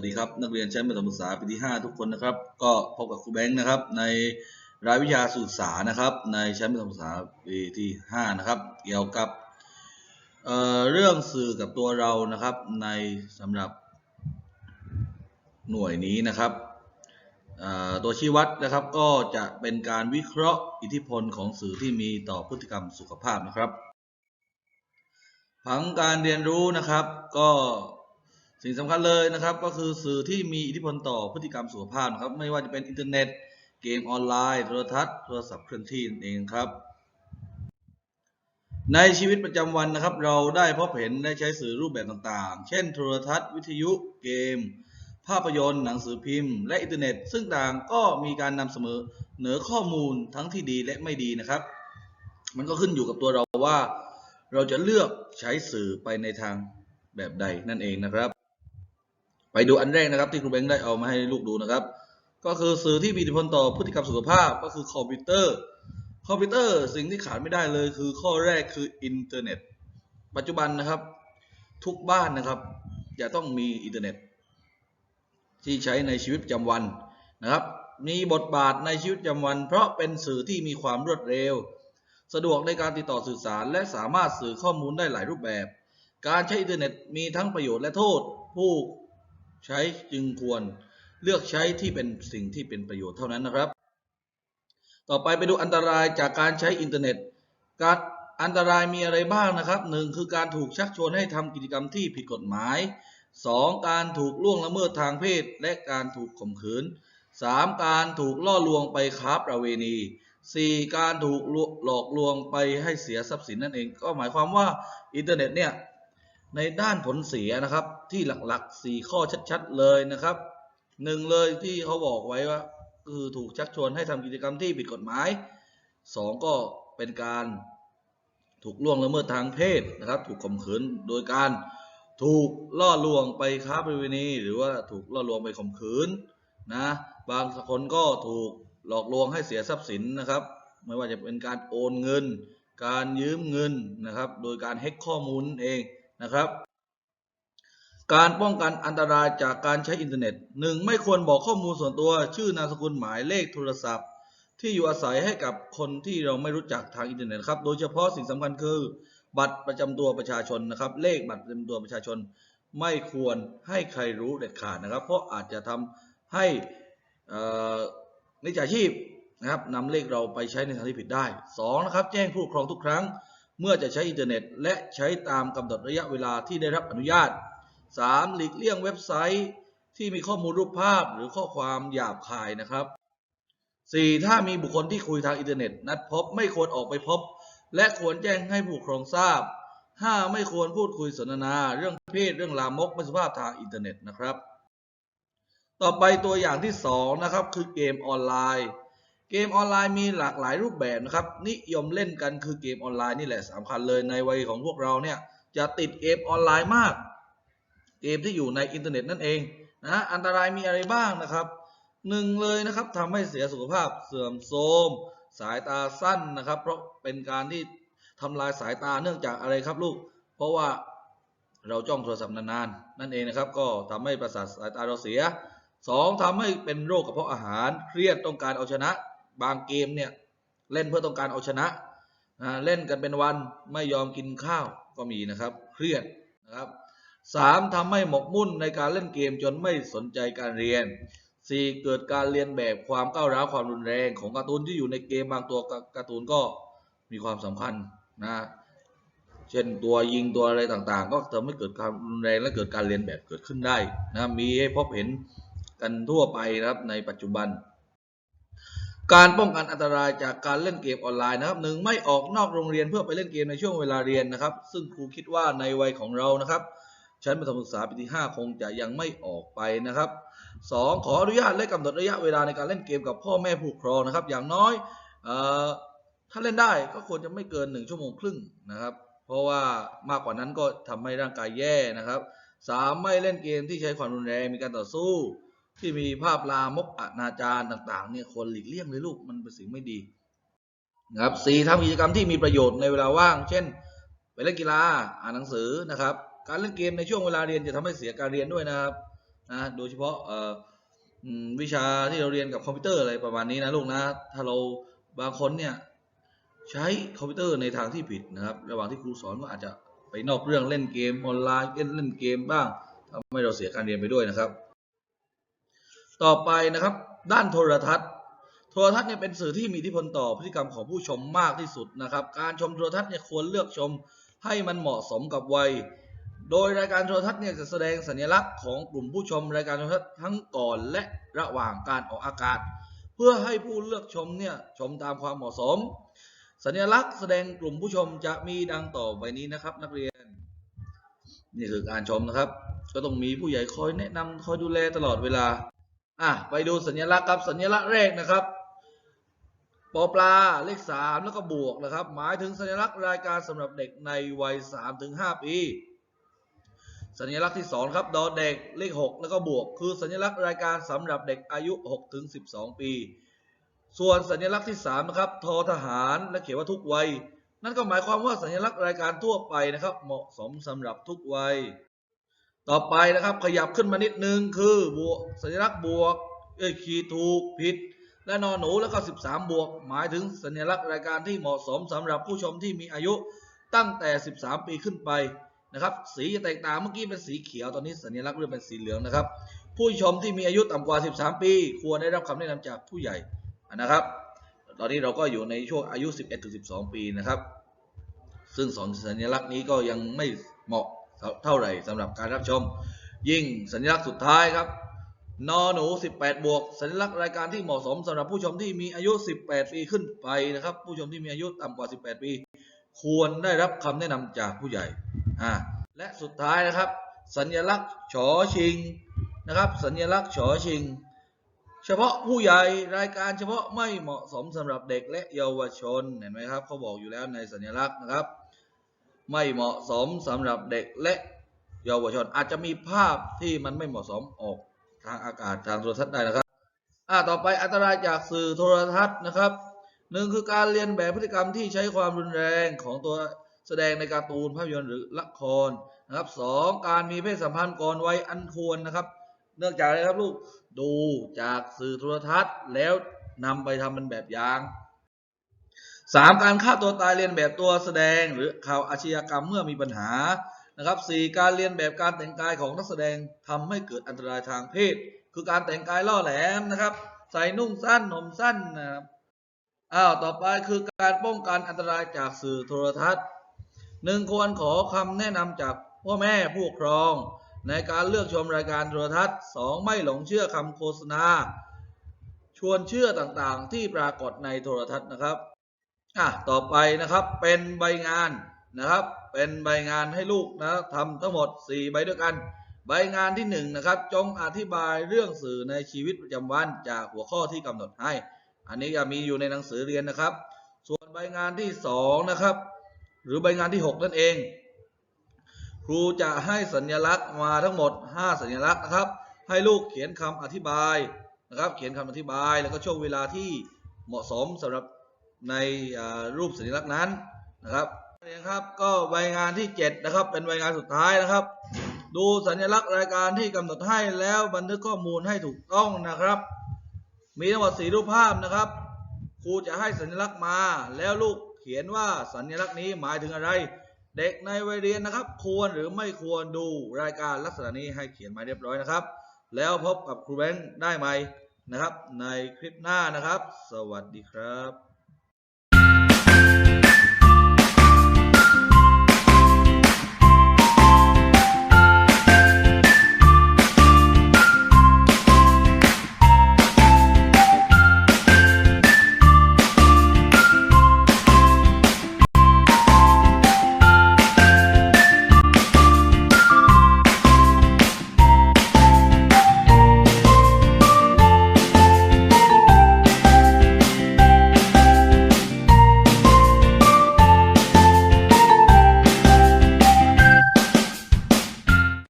วัสดีครับ นักเรียนชั้นประถมศึกษาปีที่ 5 ทุกคนนะครับ ก็พบกับครูแบงค์นะครับ ในรายวิชาสื่อสารนะครับ ในชั้นประถมศึกษาปีที่ 5 นะครับ เกี่ยวกับเเรื่องสื่อกับตัวเรานะครับในสำหรับหน่วยนี้นะครับตัวชี้วัดนะครับก็จะเป็นการวิเคราะห์อิทธิพลของสื่อที่มีต่อพฤติกรรมสุขภาพนะครับผังการเรียนรู้นะครับก็ สิ่งสำคัญเลยนะครับ ก็คือสื่อที่มีอิทธิพลต่อพฤติกรรมสุขภาพนะครับ ไม่ว่าจะเป็นอินเทอร์เน็ต เกมออนไลน์ โทรทัศน์ โทรศัพท์เคลื่อนที่นั่นเองครับ ในชีวิตประจำวันนะครับ เราได้พบเห็นได้ใช้สื่อรูปแบบต่างๆ เช่น โทรทัศน์ วิทยุ เกม ภาพยนตร์ หนังสือพิมพ์ และอินเทอร์เน็ต ซึ่งต่างก็มีการนำเสนอเหนือข้อมูลทั้งที่ดีและไม่ดีนะครับ มันก็ขึ้นอยู่กับตัวเราว่า เราจะเลือกใช้สื่อไปในทางแบบใดนั่นเองนะครับ ไปดูอันแรกนะครับที่ครูเบงค์ได้เอามาให้ลูกดูนะครับ ก็คือสื่อที่มีอิทธิพลต่อพฤติกรรมสุขภาพก็คือคอมพิวเตอร์ คอมพิวเตอร์สิ่งที่ขาดไม่ได้เลยคือข้อแรกคืออินเทอร์เน็ต ปัจจุบันนะครับ ทุกบ้านนะครับจะต้องมีอินเทอร์เน็ต ที่ใช้ในชีวิตประจำวันนะครับ มีบทบาทในชีวิตประจำวัน เพราะเป็นสื่อที่มีความรวดเร็ว สะดวกในการติดต่อสื่อสาร และสามารถสื่อข้อมูลได้หลายรูปแบบ การใช้อินเทอร์เน็ตมีทั้งประโยชน์และโทษ ผู้ ใช้จึงควรเลือกใช้ที่เป็นสิ่งที่เป็นประโยชน์เท่านั้นนะครับ ต่อไปไปดูอันตรายจากการใช้อินเทอร์เน็ต การอันตรายมีอะไรบ้างนะครับหนึ่งคือการถูกชักชวนให้ทำกิจกรรมที่ผิดกฎหมาย 2. การถูกล่วงละเมิดทางเพศ และการถูกข่มขืน 3. การถูกล่อลวงไปค้าประเวณี 4. การถูกหลอกลวงไปให้เสียทรัพย์สินนั่นเอง ก็หมายความว่าอินเทอร์เน็ตเนี่ยในด้านผลเสียนะครับ ที่หลักๆ 4 ข้อชัด ๆ เลยนะครับหนึ่งเลยที่เขาบอกไว้ว่าคือถูกชักชวนให้ทำกิจกรรมที่ผิดกฎหมาย 2. ก็เป็นการถูกล่วงละเมิดทางเพศนะครับ ถูกข่มขืนโดยการถูกล่อลวงไปค้าประเวณีหรือว่าถูกล่อลวงไปข่มขืนนะบางคนก็ถูกหลอกลวงให้เสียทรัพย์สินนะครับ ไม่ว่าจะเป็นการโอนเงิน การยืมเงินนะครับ โดยการแฮ็กข้อมูลเองนะครับ การป้องกันอันตรายจากการใช้อินเทอร์เน็ตหนึ่งไม่ควรบอกข้อมูลส่วนตัวชื่อนามสกุลหมายเลขโทรศัพท์ ที่อยู่อาศัยให้กับคนที่เราไม่รู้จักทางอินเทอร์เน็ตครับโดยเฉพาะสิ่งสำคัญคือ บัตรประจำตัวประชาชนนะครับ เลขบัตรประจำตัวประชาชน ไม่ควรให้ใครรู้เด็ดขาดนะครับ เพราะอาจจะทำให้มิจฉาชีพนะครับนำเลขเราไปใช้ในทางที่ผิดได้ 2 นะครับแจ้งผู้ปกครองทุกครั้ง เมื่อจะใช้อินเทอร์เน็ต และใช้ตามกำหนดระยะเวลาที่ได้รับอนุญาต 3. หลีกเลี่ยงเว็บไซต์ที่มีข้อมูลรูปภาพหรือข้อความหยาบคายนะครับ 4. ถ้ามีบุคคลที่คุยทางอินเทอร์เน็ต นัดพบไม่ควรออกไปพบ และควรแจ้งให้ผู้ปกครองทราบ 5. ไม่ควรพูดคุยสนทนา เรื่องเพศเรื่องลามกไม่สุภาพทางอินเทอร์เน็ตนะครับ ต่อไปตัวอย่างที่ 2 นะครับ คือเกมออนไลน์ เกมออนไลน์มีหลากหลายรูปแบบนะครับ นิยมเล่นกันคือเกมออนไลน์นี่แหละสำคัญเลยในวัยของพวกเราเนี่ยจะติดเกมออนไลน์มาก เกมที่อยู่ในอินเทอร์เน็ตนั่นเองนะอันตรายมีอะไรบ้างนะครับหนึ่งเลยนะครับทำให้เสียสุขภาพเสื่อมโทรมสายตาสั้นนะครับ เพราะเป็นการที่ทำลายสายตาเนื่องจากอะไรครับลูก เพราะว่าเราจ้องโทรศัพท์นานๆนั่นเองนะครับ ก็ทำให้ประสาทสายตาเราเสียสองทำให้เป็นโรคกระเพาะอาหารเครียดต้องการเอาชนะ บางเกมเนี่ยเล่นเพื่อต้องการเอาชนะเล่นกันเป็นวันไม่ยอมกินข้าวก็มีนะครับ เครียดนะครับ สามทำให้หมกมุ่นในการเล่นเกมจนไม่สนใจการเรียน 4. เกิดการเรียนแบบความก้าวร้าวความรุนแรงของการ์ตูนที่อยู่ในเกมบางตัวการ์ตูนก็มีความสำคัญนะเช่นตัวยิงตัวอะไรต่างๆ ก็ทำให้เกิดความรุนแรงและเกิดการเรียนแบบเกิดขึ้นได้นะมีให้พบเห็นกันทั่วไปนะครับในปัจจุบัน การป้องกันอันตรายจากการเล่นเกมออนไลน์นะครับหนึ่งไม่ออกนอกโรงเรียนเพื่อไปเล่นเกมในช่วงเวลาเรียนนะครับ ซึ่งครูคิดว่าในวัยของเรานะครับ ชั้นประถมศึกษาปีที่ 5 คงจะยังไม่ออกไปนะครับ 2. ขออนุญาตและกำหนดระยะเวลาในการเล่นเกมกับพ่อแม่ผู้ปกครองนะครับ อย่างน้อยออถ้าเล่นได้ก็ควรจะไม่เกิน 1 ชั่วโมงครึ่งนะครับ เพราะว่ามากกว่านั้นก็ทำให้ร่างกายแย่นะครับ 3. ไม่เล่นเกมที่ใช้ความรุนแรงมีการต่อสู้ ที่มีภาพลามกอนาจารต่างๆเนี่ยควรหลีกเลี่ยงเลยลูกมันเป็นสิ่งไม่ดีนะครับ 4. ทำกิจกรรมที่มีประโยชน์ในเวลาว่าง เช่น ไปเล่นกีฬาอ่านหนังสือนะครับ การเล่นเกมในช่วงเวลาเรียนจะทำให้เสียการเรียนด้วยนะครับนะโดยเฉพาะวิชาที่เราเรียนกับคอมพิวเตอร์อะไรประมาณนี้นะลูกนะ ถ้าเราบางคนเนี่ยใช้คอมพิวเตอร์ในทางที่ผิดนะครับ ระหว่างที่ครูสอนก็อาจจะไปนอกเรื่องเล่นเกมออนไลน์เล่นเล่นเกมบ้างทำให้เราเสียการเรียนไปด้วยนะครับ ต่อไปนะครับ ด้านโทรทัศน์ โทรทัศน์เนี่ยเป็นสื่อที่มีอิทธิพลต่อพฤติกรรมของผู้ชมมากที่สุดนะครับ การชมโทรทัศน์เนี่ยควรเลือกชมให้มันเหมาะสมกับวัย โดยรายการโทรทัศน์เนี่ยจะแสดงสัญลักษณ์ของกลุ่มผู้ชมรายการโทรทัศน์ทั้งก่อนและระหว่างการออกอากาศ เพื่อให้ผู้เลือกชมเนี่ยชมตามความเหมาะสม สัญลักษณ์แสดงกลุ่มผู้ชมจะมีดังต่อไปนี้นะครับ นักเรียน นี่คือการชมนะครับ ก็ต้องมีผู้ใหญ่คอยแนะนำคอยดูแลตลอดเวลาอะไปดูสัญลักษณ์ครับสัญลักษณ์แรกนะครับปอปลาเลขสามแล้วก็บวกนะครับ หมายถึงสัญลักษณ์รายการสำหรับเด็กในวัย3ถึง5ปี สัญลักษณ์ที่สองครับดอเด็กเลข 6 แล้วก็บวก คือสัญลักษณ์รายการสำหรับเด็กอายุ6ถึง12 ปี ส่วนสัญลักษณ์ที่3นะครับทอทหารและเขียนว่าทุกวัย นั่นก็หมายความว่าสัญลักษณ์รายการทั่วไปนะครับ เหมาะสมสำหรับทุกวัย ต่อไปนะครับขยับขึ้นมานิดนึงคือบวกสัญลักษณ์บวกเอ้ยขีดถูกผิด และนอนหนูแล้วก็ 13 บวก หมายถึงสัญลักษณ์รายการที่เหมาะสมสำหรับผู้ชมที่มีอายุตั้งแต่ 13 ปีขึ้นไป นะครับ สีจะแตกต่างเมื่อกี้เป็นสีเขียวตอนนี้สัญลักษณ์เริ่มเป็นสีเหลืองนะครับ ผู้ชมที่มีอายุต่ำกว่า 13 ปี ควรได้รับคำแนะนำจากผู้ใหญ่นะครับ ตอนนี้เราก็อยู่ในช่วงอายุ 11-12 ปีนะครับ ซึ่งสองสัญลักษณ์นี้ก็ยังไม่เหมาะเท่าไหร่สำหรับการรับชม ยิ่งสัญลักษณ์สุดท้ายครับนอหนู 18 บวก สัญลักษณ์รายการที่เหมาะสมสำหรับผู้ชมที่มีอายุ 18 ปีขึ้นไปนะครับ ผู้ชมที่มีอายุต่ำกว่า 18 ปี ควรได้รับคำแนะนำจากผู้ใหญ่ อ่าและสุดท้ายนะครับ สัญลักษณ์ฉอชิงนะครับ สัญลักษณ์ฉอชิง เฉพาะผู้ใหญ่รายการเฉพาะไม่เหมาะสมสำหรับเด็กและเยาวชนเห็นไหมครับเขาบอกอยู่แล้วในสัญลักษณ์นะครับ ไม่เหมาะสมสำหรับเด็กและเยาวชน อาจจะมีภาพที่มันไม่เหมาะสมออกทางอากาศทางโทรทัศน์ได้นะครับอ่าต่อไปอันตรายจากสื่อโทรทัศน์นะครับหนึ่งคือการเรียนแบบพฤติกรรมที่ใช้ความรุนแรงของตัว แสดงในการ์ตูนภาพยนตร์หรือละครนะครับสองการมีเพศสัมพันธ์ก่อนวัยอันควรนะครับ เนื่องจากอะไรครับลูกดูจากสื่อโทรทัศน์แล้วนำไปทำเป็นแบบอย่างสามการฆ่าตัวตายเรียนแบบตัวแสดงหรือข่าวอาชญากรรมเมื่อมีปัญหานะครับสี่การเรียนแบบการแต่งกายของนักแสดงทำให้เกิดอันตรายทางเพศ คือการแต่งกายล่อแหลมนะครับ ใส่นุ่งสั้นห่มสั้นนะครับอ้าวต่อไปคือการป้องกันอันตรายจากสื่อโทรทัศน์ หนึ่งควรขอคำแนะนำจากพ่อแม่ผู้ปกครอง ในการเลือกชมรายการโทรทัศน์สองไม่หลงเชื่อคำโฆษณา ชวนเชื่อต่างๆ ที่ปรากฏในโทรทัศน์นะครับอะต่อไปนะครับเป็นใบงานนะครับ เป็นใบงานให้ลูกนะทำทั้งหมด 4 ใบด้วยกัน ใบงานที่1นะครับ จงอธิบายเรื่องสื่อในชีวิตประจำวันจากหัวข้อที่กำหนดให้ อันนี้จะมีอยู่ในหนังสือเรียนนะครับ ส่วนใบงานที่2นะครับ หรือใบงานที่ 6 นั่นเอง ครูจะให้สัญลักษณ์มาทั้งหมด 5 สัญลักษณ์นะครับ ให้ลูกเขียนคำอธิบายนะครับ เขียนคำอธิบายแล้วก็ช่วงเวลาที่เหมาะสมสำหรับในรูปสัญลักษณ์นั้นนะครับนี่ครับก็ใบงานที่ 7 นะครับ เป็นใบงานสุดท้ายนะครับ ดูสัญลักษณ์รายการที่กำหนดให้แล้วบันทึกข้อมูลให้ถูกต้องนะครับ มีทั้งหมดสีรูปภาพนะครับ ครูจะให้สัญลักษณ์มาแล้วลูก เขียนว่าสัญลักษณ์นี้หมายถึงอะไร เด็กในวัยเรียนนะครับ ควรหรือไม่ควรดูรายการลักษณะนี้ให้เขียนมาเรียบร้อยนะครับ แล้วพบกับครูแบงค์ได้ไหมนะครับ ในคลิปหน้านะครับ สวัสดีครับ